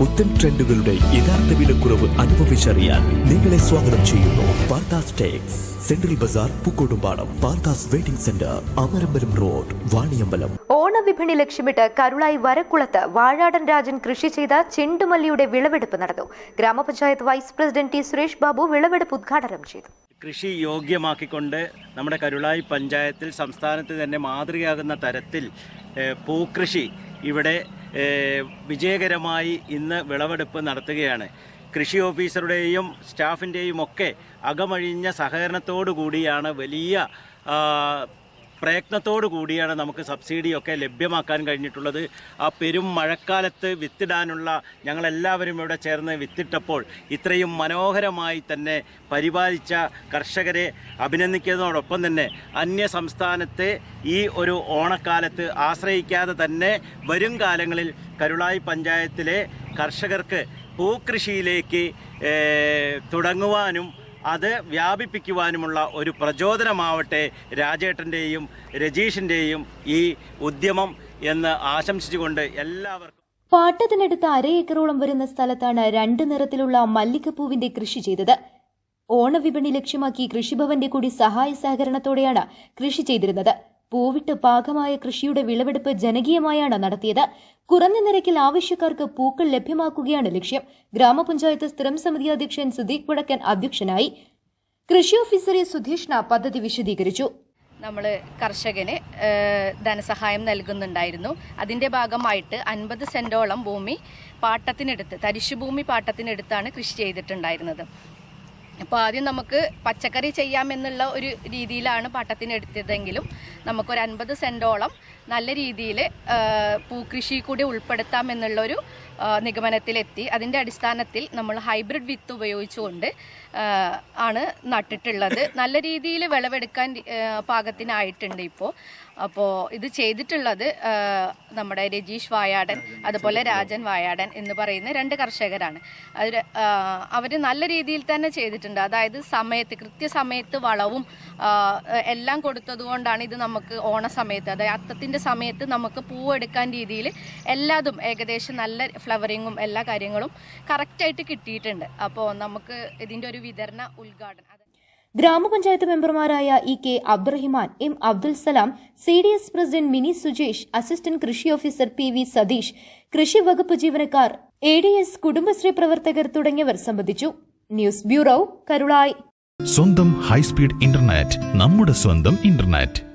പുത്തൻ ട്രെൻഡുകളുടെ യഥാർത്ഥ വിലക്കുറവ് അനുഭവിച്ചറിയാൻ നിങ്ങളെ സ്വാഗതം ചെയ്യുന്നു Parthas tex. Central bazaar Pookkottumpadam Parthas waiting centre Amarambalam road Vaniyambalam. ഓണവിപണി ലക്ഷ്യമിട്ട് കരുളായി വരക്കുളത്ത് വാഴാടൻ രാജൻ കൃഷി ചെയ്ത ചെണ്ടുമല്ലിയുടെ വിളവെടുപ്പ് നടന്നു. Grama panchayat vice president T Suresh Babu വിളവെടുപ്പ് ഉദ്ഘാടനം ചെയ്തു. കൃഷി യോഗ്യമാക്കിക്കൊണ്ട് നമ്മുടെ കരുളായി പഞ്ചായത്തിൽ സംസ്ഥാനത്ത് തന്നെ മാതൃകയാകുന്ന തരത്തിൽ പൂക്കൃഷി ഇവിടെ വിജയകരമായി ഇന്ന് വിളവെടുപ്പ് നടത്തുകയാണ്. കൃഷി ഓഫീസറുടെയും സ്റ്റാഫിന്റെയും ഒക്കെ അകമഴിഞ്ഞ സഹകരണത്തോടു കൂടിയാണ് വലിയ പ്രയത്നത്തോടു കൂടിയാണ് നമുക്ക് സബ്സിഡിയൊക്കെ ലഭ്യമാക്കാൻ കഴിഞ്ഞിട്ടുള്ളത്. ആ പെരും മഴക്കാലത്ത് വിത്തിടാനുള്ള ഞങ്ങളെല്ലാവരും ഇവിടെ ചേർന്ന് വിത്തിട്ടപ്പോൾ ഇത്രയും മനോഹരമായി തന്നെ പരിപാലിച്ച കർഷകരെ അഭിനന്ദിക്കുന്നതോടൊപ്പം തന്നെ അന്യ സംസ്ഥാനത്തെ ഈ ഒരു ഓണക്കാലത്ത് ആശ്രയിക്കാതെ തന്നെ വരും കാലങ്ങളിൽ കരുളായി പഞ്ചായത്തിലെ കർഷകർക്ക് പൂക്കൃഷിയിലേക്ക് തുടങ്ങുവാനും അത് വ്യാപിപ്പിക്കുവാനുമുള്ള ഒരു പ്രചോദനമാവട്ടെ രാജേട്ടന്റെയും രജീഷിന്റെയും ഈ ഉദ്യമം എന്ന് ആശംസിച്ചുകൊണ്ട് എല്ലാവർക്കും പാട്ടത്തിനടുത്ത് അര ഏക്കറോളം വരുന്ന സ്ഥലത്താണ് രണ്ട് നിറത്തിലുള്ള മല്ലികപ്പൂവിന്റെ കൃഷി ചെയ്തത്. ഓണവിപണി ലക്ഷ്യമാക്കി കൃഷിഭവന്റെ കൂടി സഹായ സഹകരണത്തോടെയാണ് കൃഷി ചെയ്തിരുന്നത്. പൂവിട്ട് പാകമായ കൃഷിയുടെ വിളവെടുപ്പ് ജനകീയമായാണ് നടത്തിയത്. കുറഞ്ഞ നിരക്കിൽ ആവശ്യക്കാർക്ക് പൂക്കൾ ലഭ്യമാക്കുകയാണ് ലക്ഷ്യം. ഗ്രാമപഞ്ചായത്ത് സ്ഥിരം സമിതി അധ്യക്ഷൻ സുദീഖ് വടക്കൻ അധ്യക്ഷനായി കൃഷി ഓഫീസറെ സുധീഷ്ണ പദ്ധതി വിശദീകരിച്ചു. നമ്മൾ കർഷകന് ധനസഹായം നൽകുന്നുണ്ടായിരുന്നു. അതിന്റെ ഭാഗമായിട്ട് അൻപത് സെന്റോളം ഭൂമി പാട്ടത്തിനെടുത്ത് തരിശുഭൂമി പാട്ടത്തിനെടുത്താണ് കൃഷി ചെയ്തിട്ടുണ്ടായിരുന്നത്. അപ്പോൾ ആദ്യം നമുക്ക് പച്ചക്കറി ചെയ്യാമെന്നുള്ള ഒരു രീതിയിലാണ് പാട്ടത്തിനെടുത്തതെങ്കിലും നമുക്കൊരു അൻപത് സെന്റോളം നല്ല രീതിയിൽ പൂക്കൃഷി കൂടി ഉൾപ്പെടുത്താം എന്നുള്ളൊരു നിഗമനത്തിലെത്തി. അതിന്റെ അടിസ്ഥാനത്തിൽ നമ്മൾ ഹൈബ്രിഡ് വിത്ത് ഉപയോഗിച്ചുകൊണ്ട് ആണ് നട്ടിട്ടുള്ളത്. നല്ല രീതിയിൽ വിളവെടുക്കാൻ പാകത്തിനായിട്ടുണ്ട് ഇപ്പോൾ അപ്പോൾ ഇത് ചെയ്തിട്ടുള്ളത് നമ്മുടെ രജീഷ് വായാടൻ അതുപോലെ രാജൻ വായാടൻ എന്ന് പറയുന്ന രണ്ട് കർഷകരാണ്. അവർ അവർ നല്ല രീതിയിൽ തന്നെ ചെയ്തിട്ടുണ്ട്. അതായത് സമയത്ത് കൃത്യസമയത്ത് വളവും എല്ലാം കൊടുത്തതുകൊണ്ടാണ് ഇത് നമുക്ക് ഓണ സമയത്ത് അതായത് അത്തത്തിന്റെ സമയത്ത് നമുക്ക് പൂവെടുക്കാൻ രീതിയിൽ എല്ലാതും ഏകദേശം നല്ല ഫ്ലവറിങ്ങും എല്ലാ കാര്യങ്ങളും കറക്റ്റായിട്ട് കിട്ടിയിട്ടുണ്ട്. അപ്പോൾ നമുക്ക് ഇതിന്റെ ഒരു വിതരണ ഉദ്ഘാടനം ഗ്രാമപഞ്ചായത്ത് മെമ്പർമാരായ E K Abdurahiman M Abdul Salam C D S president Mini Sujesh assistant കൃഷി ഓഫീസർ പി വി സതീഷ് കൃഷി വകുപ്പ് ജീവനക്കാർ എ ഡി എസ് കുടുംബശ്രീ പ്രവർത്തകർ തുടങ്ങിയവർ സംബന്ധിച്ചു. News bureau Karulai. സ്വന്തം ഹൈസ്പീഡ് ഇന്റർനെറ്റ് നമ്മുടെ സ്വന്തം ഇന്റർനെറ്റ്.